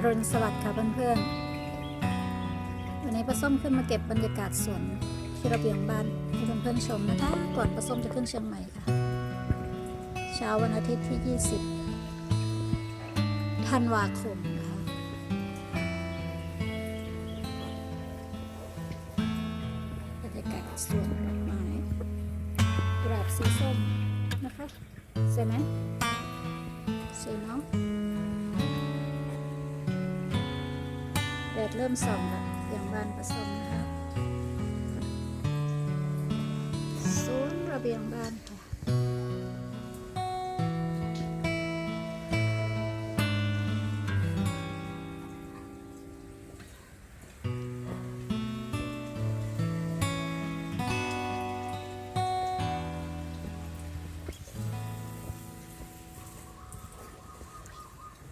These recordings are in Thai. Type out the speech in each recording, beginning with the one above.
อรุณสวัสดิ์ค่ะเพื่อนๆ วันนี้ป้าส้มขึ้นมาเก็บบรรยากาศสวนที่ระเบียงบ้านให้เพื่อนๆชมนะคะ ก่อนป้าส้มจะขึ้นเชียงใหม่ค่ะ เช้าวันอาทิตย์ที่ 20 ธันวาคมนะคะบรรยากาศสวนดอกไม้กราบสีส้มนะคะสวยไหมสวยเนาะ ดดเริ่มส่องแล้วอย่างบ้านผสมนะคะศูนย์ระเบียงบ้านค่ะ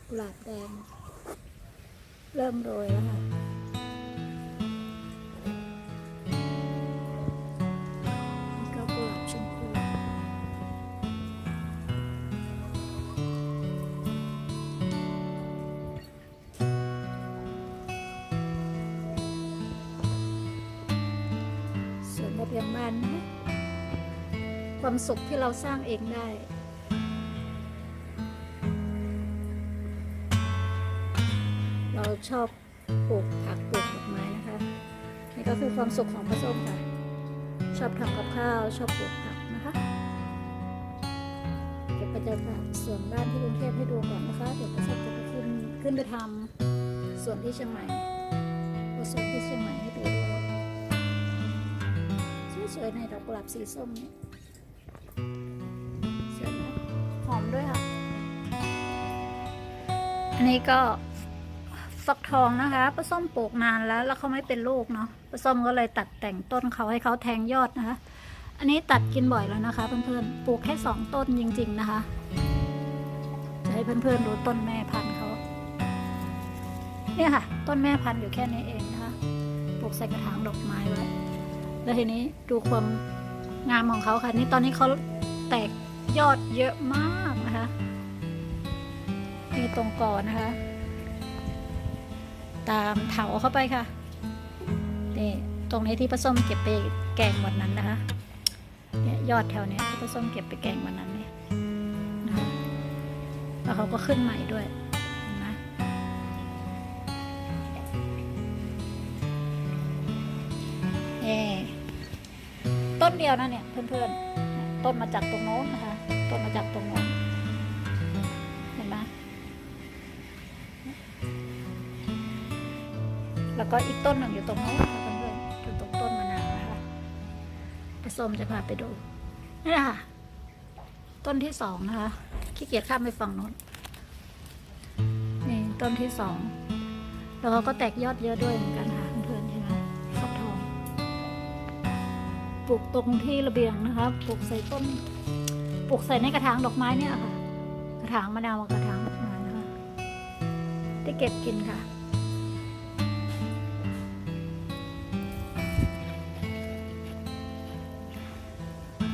กุหลาบแดง เริ่มโรยแล้วค่ะนี่ก็กุหลาบชมพูส่วนระเบียงบ้านนะความสุขที่เราสร้างเองได้ เราชอบปลูกผักปลูกดอกไม้นะคะ นี่ก็คือความสุขของพระส้มค่ะ ชอบทำกับข้าว ชอบปลูกผักนะคะเก็บบรรยากาศสวนบ้านที่กรุงเทพให้ดูก่อนนะคะ เดี๋ยวพระส้มจะไปขึ้นขึ้นไปทำสวนที่เชียงใหม่เอาสวนที่เชียงใหม่ให้ดูด้วยสวยๆในดอกกุหลาบสีส้มนี่สวยไหมหอมด้วยค่ะ อันนี้ก็ ฟักทองนะคะป้าส้มปลูกนานแล้ว แล้วเขาไม่เป็นลูกเนาะป้าส้มก็เลยตัดแต่งต้นเขาให้เขาแทงยอดนะคะ อันนี้ตัดกินบ่อยแล้วนะคะ เพื่อนๆปลูกแค่สองต้นจริง ๆ นะคะจะให้เพื่อนๆดูต้นแม่พันธุ์เขาเนี่ยค่ะ ต้นแม่พันธุ์อยู่แค่นี้เองนะคะปลูกใส่กระถางดอกไม้ไว้แล้วทีนี้ดูความงามของเขาค่ะ นี่ตอนนี้เขาแตกยอดเยอะมากนะคะนี่ตรงก่อนนะคะ ตามเถาเข้าไปค่ะนี่ตรงนี้ที่ผสมเก็บไปแกงวันนั้นนะคะเนี่ยยอดแถวเนี้ยที่ผสมเก็บไปแกงวันนั้นเนี่ยนะคะแล้วเขาก็ขึ้นใหม่ด้วยเห็นไหมนี่ต้นเดียวนะเนี่ยเพื่อนๆต้นมาจากตรงโน้นนะคะ ต้นมาจากตรงโน้น แล้วก็อีกต้นหนึ่งอยู่ตรงโน้นค่ะเพื่อนๆอยู่ตรงต้นมะนาวนะคะผสมจะพาไปดูนี่แหละค่ะต้นที่สองนะคะขี้เกียจข้ามไปฝั่งโน้นนี่ต้นที่สองแล้วเขาก็แตกยอดเยอะด้วยเหมือนกันค่ะเพื่อนๆใช่ไหมฟักทองปลูกตรงที่ระเบียงนะคะปลูกใส่ต้นปลูกใส่ในกระถางดอกไม้เนี่ยค่ะ กระถางมะนาวกับกระถางดอกไม้นะคะได้เก็บกินค่ะ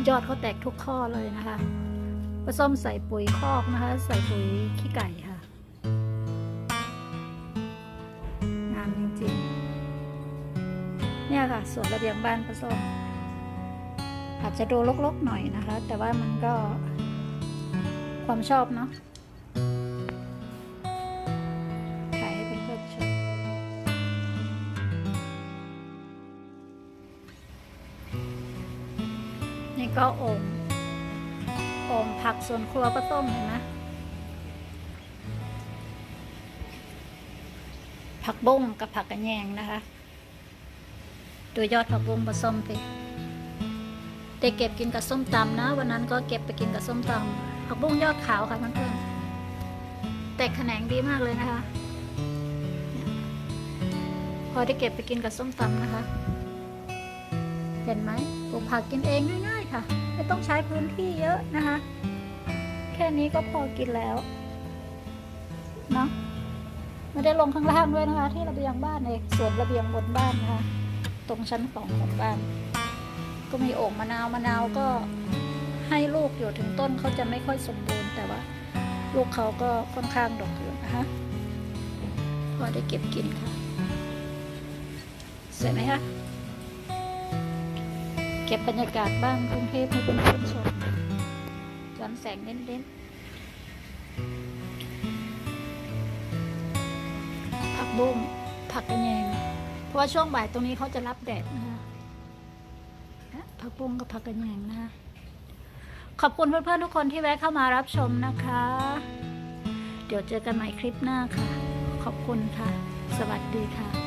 ยอดเขาแตกทุกข้อเลยนะคะผสมใส่ปุ๋ยคอกนะคะ ใส่ปุ๋ยขี้ไก่ค่ะ งามจริงๆ เนี่ยค่ะสวนระเบียงบ้านผสมอาจจะดูรกๆหน่อยนะคะ แต่ว่ามันก็ความชอบเนาะ ก็อ่งโอ่งผักสวนครัวป้าต้มเห็นไหมผักบุ้งกับผักกระแยงนะคะ ดูยอดผักบุ้งผสมสิได้เก็บกินกับส้มตำนะ วันนั้นก็เก็บไปกินกับส้มตำผักบุ้งยอดขาวค่ะเพื่อนๆแตกแขนงดีมากเลยนะคะ พอได้เก็บไปกินกับส้มตำนะคะ เห็นไหมปลูกผักกินเองง่ายๆค่ะ ไม่ต้องใช้พื้นที่เยอะนะคะ แค่นี้ก็พอกินแล้วเนาะไม่ได้ลงข้างล่างด้วยนะคะ ที่ระเบียงบ้านเองส่วนระเบียงบนบ้านนะคะ ตรงชั้นสองของบ้าน ก็มีโอ่งมะนาวมะนาวก็ให้ลูกอยู่ถึงต้นเขาจะไม่ค่อยสมบูรณ์แต่ว่า ลูกเขาก็ค่อนข้างดกอยู่นะคะพอได้เก็บกินค่ะสวยไหมคะ เก็บบรรยากาศบ้างกรุงเทพให้คุณผู้ชมย้อนแสงเน้นๆผักบุ้งผักกระแยงเพราะว่าช่วงบ่ายตรงนี้เขาจะรับแดดนะคะนะผักบุ้งกับผักกระแยงนะคะขอบคุณเพื่อนๆทุกคนที่แวะเข้ามารับชมนะคะ เดี๋ยวเจอกันใหม่คลิปหน้าค่ะ ขอบคุณค่ะ สวัสดีค่ะ